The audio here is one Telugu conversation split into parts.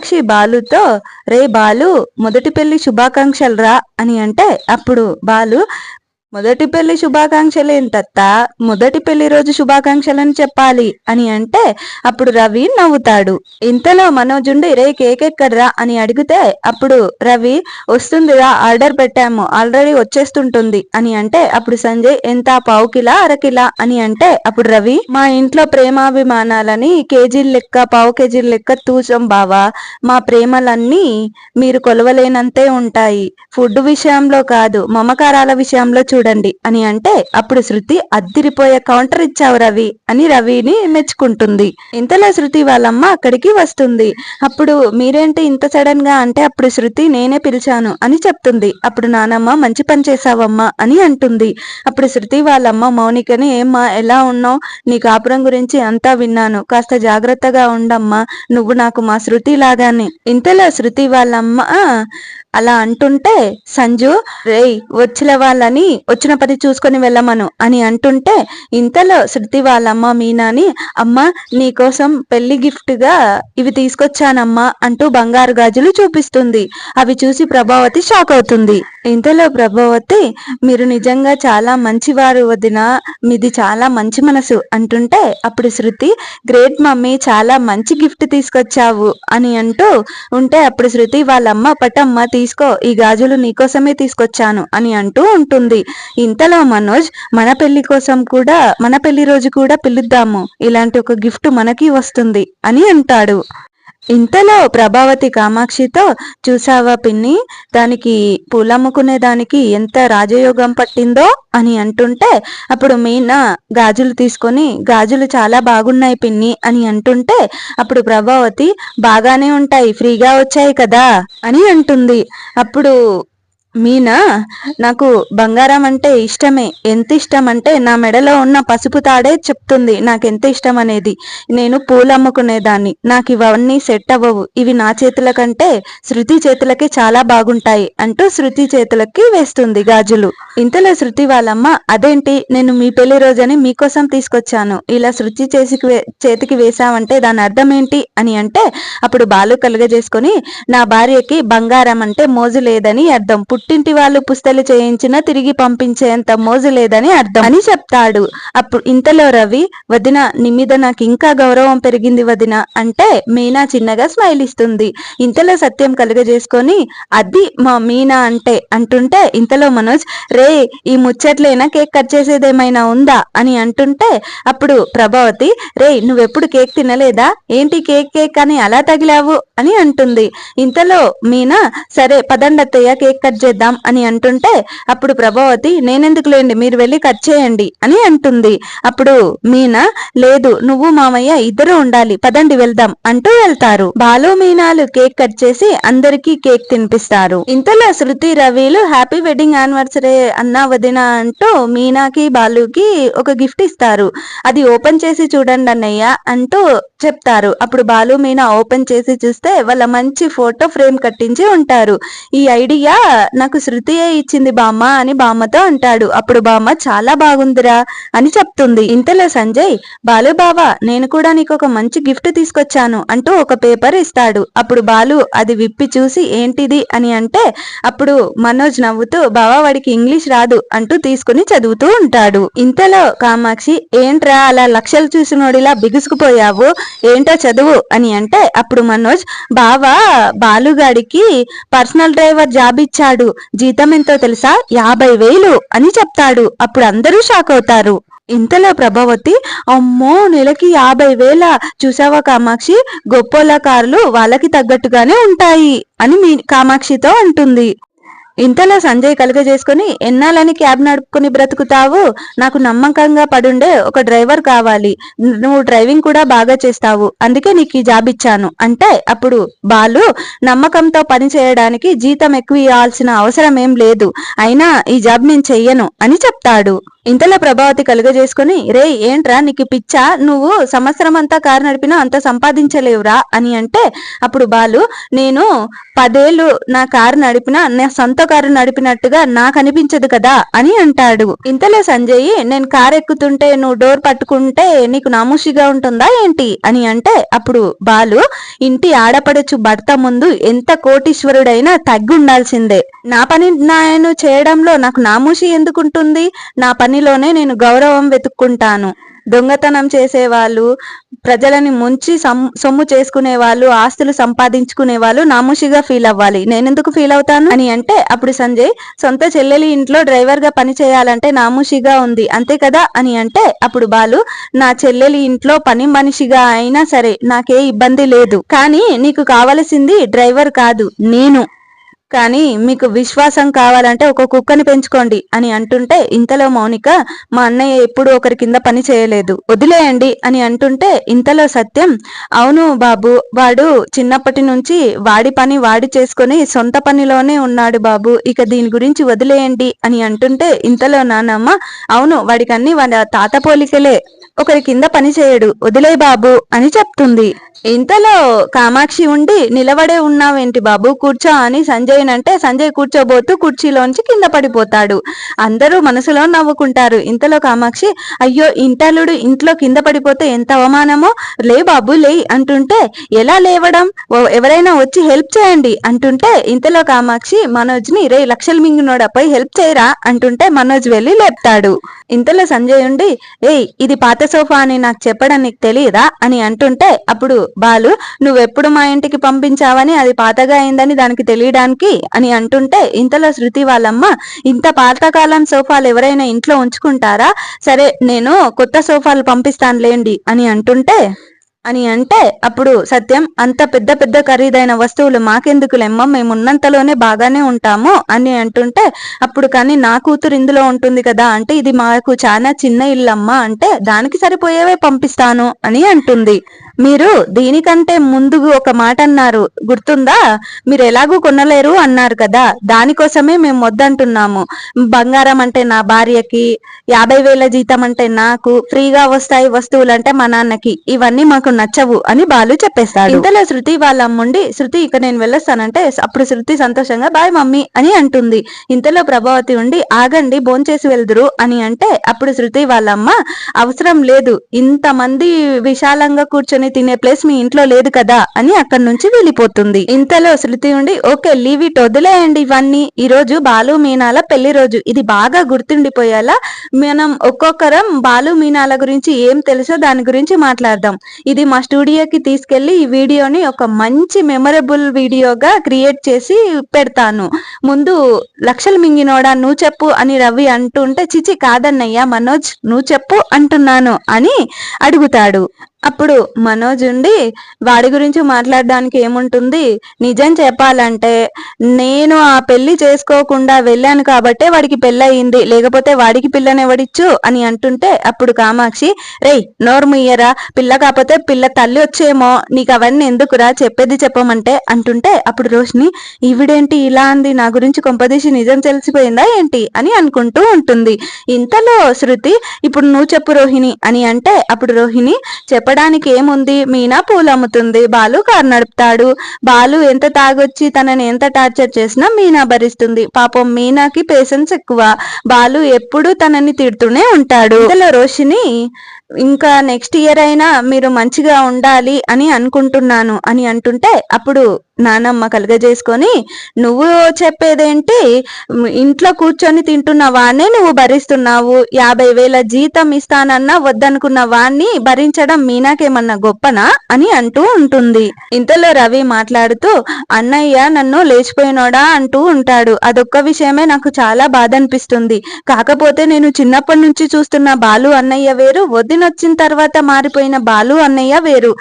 మీనాక్షి బాలుతో రే బాలు మొదటి పెళ్ళి శుభాకాంక్షలు రా అని అంటే అప్పుడు బాలు మొదటి పెళ్ళి శుభాకాంక్షలు ఏంటత్త? మొదటి పెళ్ళి రోజు శుభాకాంక్షలను చెప్పాలి అని అంటే అప్పుడు రవి నవ్వుతాడు. ఇంతలో మనోజుండి రే కేక్ ఎక్కడ్రా అని అడిగితే అప్పుడు రవి వస్తుందిరా ఆర్డర్ పెట్టాము ఆల్రెడీ వచ్చేస్తుంటుంది. అని అంటే అప్పుడు సంజయ్ ఎంత పావు కిలా అరకిలా అని అంటే అప్పుడు రవి మా ఇంట్లో ప్రేమాభిమానాలని కేజీల లెక్క పావు కేజీల లెక్క తూచం బావా. మా ప్రేమలన్నీ మీరు కొలవలేనంతే ఉంటాయి. ఫుడ్ విషయంలో కాదు మమకారాల విషయంలో చూ చూడండి అని అంటే అప్పుడు శృతి అద్దిరిపోయే కౌంటర్ ఇచ్చావు రవి అని రవిని మెచ్చుకుంటుంది. ఇంతలో శృతి వాళ్ళమ్మ అక్కడికి వస్తుంది. అప్పుడు మీరేంటి ఇంత సడన్గా అంటే అప్పుడు శృతి నేనే పిలిచాను అని చెప్తుంది. అప్పుడు నానమ్మ మంచి పని చేసావమ్మా అని అంటుంది. అప్పుడు శృతి వాళ్ళమ్మ మౌనికని ఏమ్మా ఎలా ఉన్నావు? నీ కాపురం గురించి అంతా విన్నాను. కాస్త జాగ్రత్తగా ఉండమ్మా. నువ్వు నాకు మా శృతి లాగానే. ఇంతలో శృతి వాళ్ళమ్మ అలా అంటుంటే సంజు రేయ్ వచ్చిన వాళ్ళని వచ్చిన పని చూసుకొని వెళ్ళమను అని అంటుంటే ఇంతలో శృతి వాళ్ళమ్మ మీనాని అమ్మ నీకోసం పెళ్ళి గిఫ్ట్గా ఇవి తీసుకొచ్చానమ్మా అంటూ బంగారు గాజులు చూపిస్తుంది. అవి చూసి ప్రభావతి షాక్ అవుతుంది. ఇంతలో ప్రభావతి మీరు నిజంగా చాలా మంచివారు వదిన మీది చాలా మంచి మనసు అంటుంటే అప్పుడు శృతి గ్రేట్ మమ్మీ చాలా మంచి గిఫ్ట్ తీసుకొచ్చావు అని అంటూ ఉంటే అప్పుడు శృతి వాళ్ళమ్మ పటమ్మ తీసుకో ఈ గాజులు నీకోసమే తీసుకొచ్చాను అని అంటూ ఉంటుంది. ఇంతలో మనోజ్ మన పెళ్ళి కోసం కూడా మన పెళ్ళి రోజు కూడా పిలుద్దాము. ఇలాంటి ఒక గిఫ్ట్ మనకి వస్తుంది అని అంటాడు. ఇంతలో ప్రభావతి కామాక్షితో చూసావా పిన్ని? దానికి పూలమ్ముకునే దానికి ఎంత రాజయోగం పట్టిందో అని అంటుంటే అప్పుడు మీనా గాజులు తీసుకొని గాజులు చాలా బాగున్నాయి పిన్ని అని అంటుంటే అప్పుడు ప్రభావతి బాగానే ఉంటాయి ఫ్రీగా వచ్చాయి కదా అని అంటుంది. అప్పుడు మీనా నాకు బంగారం అంటే ఇష్టమే. ఎంత ఇష్టం అంటే నా మెడలో ఉన్న పసుపు తాడే చెప్తుంది. నాకు ఎంత ఇష్టం అనేది? నేను పూలు అమ్ముకునేదాన్ని. నాకు ఇవన్నీ సెట్ అవ్వవు. ఇవి నా చేతుల కంటే శృతి చేతులకి చాలా బాగుంటాయి అంటూ శృతి చేతులకి వేస్తుంది గాజులు. ఇంతలో శృతి వాళ్ళమ్మ అదేంటి? నేను మీ పెళ్ళి రోజని మీకోసం తీసుకొచ్చాను. ఇలా శృతి చేసి చేతికి వేసావంటే దాని అర్థం ఏంటి అని అంటే అప్పుడు బాలు కలుగజేసుకొని నా భార్యకి బంగారం అంటే మోజు లేదని అర్థం. పుట్టింటి వాళ్ళు పుస్తలు చేయించినా తిరిగి పంపించేంత మోజు లేదని అర్థం. అని చెప్తాడు. అప్పుడు ఇంతలో రవి వదిన నీ మీద నాకు ఇంకా గౌరవం పెరిగింది వదిన అంటే మీనా చిన్నగా స్మైల్ ఇస్తుంది. ఇంతలో సత్యం కలుగజేసుకొని అది మా మీనా అంటే అంటుంటే ఇంతలో మనోజ్ రే ఈ ముచ్చట్లైనా కేక్ కట్ చేసేదేమైనా ఉందా? అని అంటుంటే అప్పుడు ప్రభావతి రే నువ్వెప్పుడు కేక్ తినలేదా? ఏంటి కేక్ కేక్ అని అలా తగిలావు? అని అంటుంది. ఇంతలో మీనా సరే పదండత్తయ్య కేక్ కట్ చేద్దాం అని అంటుంటే అప్పుడు ప్రభావతి నేనెందుకు లేండి మీరు వెళ్ళి కట్ చేయండి అని అంటుంది. అప్పుడు మీనా లేదు నువ్వు మామయ్య ఇద్దరు ఉండాలి పదండి వెళ్దాం అంటూ వెళ్తారు. బాలు మీనాలు కేక్ కట్ చేసి అందరికీ కేక్ తినిపిస్తారు. ఇంతలో శృతి రవిలు హ్యాపీ వెడ్డింగ్ యానివర్సరీ అన్నా వదిన అంటూ మీనాకి బాలుకి ఒక గిఫ్ట్ ఇస్తారు. అది ఓపెన్ చేసి చూడండి అన్నయ్య అంటూ చెప్తారు. అప్పుడు బాలు మీనా ఓపెన్ చేసి చూస్తే వాళ్ళ మంచి ఫోటో ఫ్రేమ్ కట్టించి ఉంటారు. ఈ ఐడియా నాకు శృతియే ఇచ్చింది బామ్మ అని బామ్మతో అంటాడు. అప్పుడు బామ్మ చాలా బాగుందిరా అని చెప్తుంది. ఇంతలో సంజయ్ బాలు బావా నేను కూడా నీకు ఒక మంచి గిఫ్ట్ తీసుకొచ్చాను అంటూ ఒక పేపర్ ఇస్తాడు. అప్పుడు బాలు అది విప్పి చూసి ఏంటిది అని అంటే అప్పుడు మనోజ్ నవ్వుతూ బావా వాడికి ఇంగ్లీష్ రాదు అంటూ తీసుకుని చదువుతూ ఉంటాడు. ఇంతలో కామాక్షి ఏంట్రా అలా లక్షలు చూసినోడిలా బిగుసుకుపోయావు? ఏంటో చదువు అని అంటే అప్పుడు మనోజ్ బావా బాలుగాడికి పర్సనల్ డ్రైవర్ జాబ్ ఇచ్చాడు. జీతం ఎంతో తెలుసా? యాభై వేలు అని చెప్తాడు. అప్పుడు అందరూ షాక్ అవుతారు. ఇంతలో ప్రభావతి అమ్మో నెలకి యాభై వేల? చూసావా కామాక్షి? గొప్పోళ్ళ కార్లు వాళ్ళకి తగ్గట్టుగానే ఉంటాయి అని మీ కామాక్షితో అంటుంది. ఇంతలో సంజయ్ కలుగజేసుకుని ఎన్నాలని క్యాబ్ నడుపుకుని బ్రతుకుతావు? నాకు నమ్మకంగా పడుండే ఒక డ్రైవర్ కావాలి. నువ్వు డ్రైవింగ్ కూడా బాగా చేస్తావు. అందుకే నీకు ఈ జాబ్ ఇచ్చాను. అంటే అప్పుడు బాలు నమ్మకంతో పని చేయడానికి జీతం ఎక్కువ ఇవ్వాల్సిన అవసరం ఏం లేదు. అయినా ఈ జాబ్ నేను చెయ్యను అని చెప్తాడు. ఇంతలో ప్రభావతి కలుగజేసుకుని రే ఏంట్రా నీకు పిచ్చా? నువ్వు సంవత్సరం అంతా కారు నడిపినా అంత సంపాదించలేవురా? అని అంటే అప్పుడు బాలు నేను పదేళ్ళు నా కారు నడిపినా నా సొంత కారు నడిపినట్టుగా నాకు అనిపించదు కదా అని అంటాడు. ఇంతలో సంజయ్ నేను కారు ఎక్కుతుంటే నువ్వు డోర్ పట్టుకుంటే నీకు నామూషిగా ఉంటుందా ఏంటి? అని అంటే అప్పుడు బాలు ఇంటి ఆడపడచ్చు భర్త ముందు ఎంత కోటీశ్వరుడైనా తగ్గి ఉండాల్సిందే నా పని నేను చేయడంలో నాకు నామూషి ఎందుకుంటుంది? నా పనిలోనే నేను గౌరవం వెతుక్కుంటాను. దొంగతనం చేసే వాళ్ళు ప్రజలని ముంచి సొమ్ము చేసుకునే వాళ్ళు ఆస్తులు సంపాదించుకునే వాళ్ళు నామూషిగా ఫీల్ అవ్వాలి. నేనెందుకు ఫీల్ అవుతాను? అని అంటే అప్పుడు సంజయ్ సొంత చెల్లెలి ఇంట్లో డ్రైవర్గా పని చేయాలంటే నామూషిగా ఉంది. అంతే కదా? అని అంటే అప్పుడు బాలు నా చెల్లెలి ఇంట్లో పని మనిషిగా అయినా సరే నాకే ఇబ్బంది లేదు. కానీ నీకు కావలసింది డ్రైవర్ కాదు నేను. కానీ మీకు విశ్వాసం కావాలంటే ఒక కుక్కని పెంచుకోండి అని అంటుంటే ఇంతలో మౌనిక మా అన్నయ్య ఎప్పుడు ఒకరి కింద పని చేయలేదు. వదిలేయండి అని అంటుంటే ఇంతలో సత్యం అవును బాబు వాడు చిన్నప్పటి నుంచి వాడి పని వాడి చేసుకుని సొంత పనిలోనే ఉన్నాడు బాబు ఇక దీని గురించి వదిలేయండి అని అంటుంటే ఇంతలో నానమ్మ అవును వాడికన్నీ వాడి తాత పోలికలే. ఒకరి కింద పని చేయడు. వదిలే బాబు అని చెప్తుంది. ఇంతలో కామాక్షి ఉండి నిలబడే ఉన్నావేంటి బాబు? కూర్చో అని సంజయ్ అంటే సంజయ్ కూర్చోబోతూ కుర్చీలోంచి కింద పడిపోతాడు. అందరూ మనసులో నవ్వుకుంటారు. ఇంతలో కామాక్షి అయ్యో ఇంటలుడు ఇంట్లో కింద పడిపోతే ఎంత అవమానమో? లే బాబు లే అంటుంటే ఎలా లేవడం? ఎవరైనా వచ్చి హెల్ప్ చేయండి అంటుంటే ఇంతలో కామాక్షి మనోజ్ని రే లక్షలు పోయి హెల్ప్ చేయరా? అంటుంటే మనోజ్ వెళ్ళి లేపుతాడు. ఇంతలో సంజయ్ ఉండి ఏయ్ ఇది పాత సోఫా అని నాకు చెప్పడం నీకు తెలియదా అని అంటుంటే అప్పుడు బాలు నువ్వెప్పుడు మా ఇంటికి పంపించావని అది పాతగా అయిందని దానికి తెలియడానికి? అని అంటుంటే ఇంతలో శృతి వాళ్ళమ్మ ఇంత పాతకాలం సోఫాలు ఎవరైనా ఇంట్లో ఉంచుకుంటారా? సరే నేను కొత్త సోఫాలు పంపిస్తాను లేండి అని అంటుంటే అని అంటే అప్పుడు సత్యం అంత పెద్ద పెద్ద ఖరీదైన వస్తువులు మాకెందుకు లెమ్మ మేము ఉన్నంతలోనే బాగానే ఉంటాము అని అంటుంటే అప్పుడు కానీ నా కూతురు ఇందులో ఉంటుంది కదా అంటే ఇది మాకు చాలా చిన్న ఇల్లమ్మ అంటే దానికి సరిపోయేవే పంపిస్తాను అని అంటుంది. మీరు దీనికంటే ముందు ఒక మాట అన్నారు. గుర్తుందా? మీరు ఎలాగూ కొనలేరు అన్నారు కదా. దానికోసమే మేము వద్దంటున్నాము. బంగారం అంటే నా భార్యకి యాభై వేల జీతం అంటే నాకు ఫ్రీగా వస్తాయి వస్తువులు అంటే మా నాన్నకి. ఇవన్నీ మాకు నచ్చవు అని బాలు చెప్పేస్తాడు. ఇంతలో శృతి వాళ్ళ అమ్ముండి శృతి ఇక నేను వెళ్ళొస్తానంటే అప్పుడు శృతి సంతోషంగా బాయ్ మమ్మీ అని అంటుంది. ఇంతలో ప్రభావతి ఉండి ఆగండి భోంచేసి వెళ్దురు అని అంటే అప్పుడు శృతి వాళ్ళమ్మ అవసరం లేదు. ఇంతమంది విశాలంగా కూర్చొని తినే ప్లేస్ మీ ఇంట్లో లేదు కదా అని అక్కడి నుంచి వెళ్ళిపోతుంది. ఇంతలో శృతి ఉండి ఓకే లీవ్ ఇట్ వదిలేయండి ఇవన్నీ. ఈ రోజు బాలు మీనాల పెళ్ళి రోజు. ఇది బాగా గుర్తుండిపోయేలా మనం ఒక్కొక్కరం బాలు మీనాల గురించి ఏం తెలుసో దాని గురించి మాట్లాడదాం. ఇది మా స్టూడియోకి తీసుకెళ్ళి ఈ వీడియోని ఒక మంచి మెమరబుల్ వీడియోగా క్రియేట్ చేసి పెడతాను. ముందు లక్షలు మింగినోడా నువ్వు చెప్పు అని రవి అంటుంటే చిచి కాదన్నయ్యా మనోజ్ నువ్వు చెప్పు అంటున్నాను అని అడుగుతాడు. అప్పుడు మనోజ్ ఉండి వాడి గురించి మాట్లాడడానికి ఏముంటుంది? నిజం చెప్పాలంటే నేను ఆ పెళ్ళి చేసుకోకుండా వెళ్ళాను కాబట్టే వాడికి పెళ్ళయింది. లేకపోతే వాడికి పిల్లనెవడిచ్చు? అని అంటుంటే అప్పుడు కామాక్షి రేయ్ నోర్ముయ్యరా పిల్ల కాకపోతే పిల్ల తల్లి వచ్చేమో. నీకు అవన్నీ ఎందుకురా? చెప్పేది చెప్పమంటే అంటుంటే అప్పుడు రోషిని ఈవిడేంటి ఇలా అంది? నా గురించి కొంపదీసి నిజం తెలిసిపోయిందా ఏంటి? అని అనుకుంటూ ఉంటుంది. ఇంతలో శృతి ఇప్పుడు నువ్వు చెప్పు రోహిణి అని అంటే అప్పుడు రోహిణి చెప్ప చెప్పడానికి ఏముంది? మీనా పూలు అమ్ముతుంది బాలు కారు నడుపుతాడు. బాలు ఎంత తాగొచ్చి తనని ఎంత టార్చర్ చేసినా మీనా భరిస్తుంది. పాపం మీనాకి పేషెన్స్ ఎక్కువ. బాలు ఎప్పుడు తనని తిడుతూనే ఉంటాడు. రోషిని ఇంకా నెక్స్ట్ ఇయర్ అయినా మీరు మంచిగా ఉండాలి అని అనుకుంటున్నాను అని అంటుంటే అప్పుడు నానమ్మ కలుగజేసుకొని నువ్వు చెప్పేదేంటి? ఇంట్లో కూర్చొని తింటున్న వాడినే నువ్వు భరిస్తున్నావు. యాభై వేల జీతం ఇస్తానన్నా వద్దనుకున్న వాణ్ణి భరించడం మీనాకేమన్నా గొప్పనా? అని అంటూ ఉంటుంది. ఇంతలో రవి మాట్లాడుతూ అన్నయ్య నన్ను లేచిపోయినోడా? అంటూ ఉంటాడు. అదొక్క విషయమే నాకు చాలా బాధ అనిపిస్తుంది. కాకపోతే నేను చిన్నప్పటి నుంచి చూస్తున్న బాలు అన్నయ్య వేరు వదిన వచ్చిన తర్వాత మారిపోయిన బాలు అన్నయ్య వేరు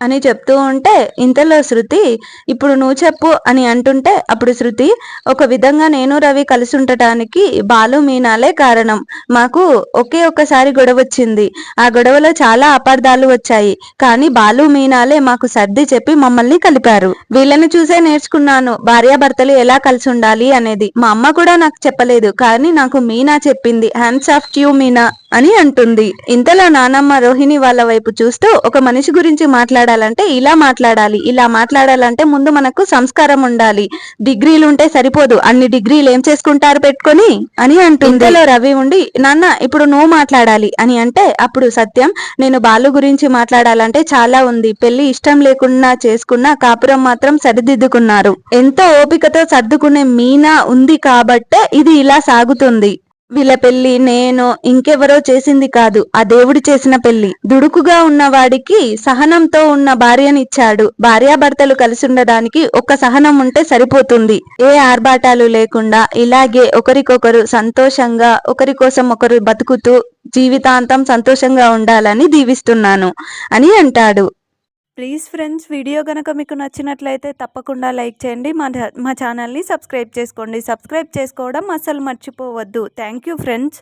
అని చెప్తూ ఉంటే ఇంతలో శృతి ఇప్పుడు నువ్వు చెప్పు అని అంటుంటే అప్పుడు శృతి ఒక విధంగా నేను రవి కలిసి ఉండటానికి బాలు మీనాలే కారణం. మాకు ఒకే ఒక్కసారి గొడవ వచ్చింది. ఆ గొడవలో చాలా అపార్థాలు వచ్చాయి. కానీ బాలు మీనాలే మాకు సర్ది చెప్పి మమ్మల్ని కలిపారు. వీళ్ళని చూసే నేర్చుకున్నాను. భార్యాభర్తలు ఎలా కలిసి ఉండాలి అనేది మా అమ్మ కూడా నాకు చెప్పలేదు. కానీ నాకు మీనా చెప్పింది. హ్యాండ్స్ ఆఫ్ ట్యూ మీనా అని అంటుంది. ఇంతలో నానమ్మ రోహిణి వాళ్ళ వైపు చూస్తూ ఒక మనిషి గురించి మాట్లాడాలంటే ఇలా మాట్లాడాలి ఇలా మాట్లాడాలంటే ముందు మనకు సంస్కారం ఉండాలి. డిగ్రీలు ఉంటే సరిపోదు అన్ని డిగ్రీలు ఏం చేసుకుంటారు పెట్టుకొని? అని అంటుంది. ఇంతలో రవి ఉండి నాన్న ఇప్పుడు నువ్వు మాట్లాడాలి అని అంటే అప్పుడు సత్యం నేను బాలు గురించి మాట్లాడాలంటే చాలా ఉంది. పెళ్ళి ఇష్టం లేకుండా చేసుకున్న కాపురం మాత్రం సరిదిద్దుకున్నారు. ఎంతో ఓపికతో సర్దుకునే మీనా ఉంది కాబట్టే ఇది ఇలా సాగుతుంది. వీళ్ళ పెళ్ళి నేను ఇంకెవరో చేసింది కాదు. ఆ దేవుడు చేసిన పెళ్ళి దుడుకుగా ఉన్న వాడికి సహనంతో ఉన్న భార్యనిచ్చాడు భార్యాభర్తలు కలిసి ఉండడానికి ఒక్క సహనం ఉంటే సరిపోతుంది. ఏ ఆర్భాటాలు లేకుండా ఇలాగే ఒకరికొకరు సంతోషంగా ఒకరి కోసం ఒకరు బతుకుతూ జీవితాంతం సంతోషంగా ఉండాలని దీవిస్తున్నాను అని అంటాడు. ప్లీజ్ ఫ్రెండ్స్ వీడియో కనుక మీకు నచ్చినట్లయితే తప్పకుండా లైక్ చేయండి. మా మా ఛానల్ని సబ్స్క్రైబ్ చేసుకోండి. సబ్స్క్రైబ్ చేసుకోవడం అస్సలు మర్చిపోవద్దు. Thank you friends.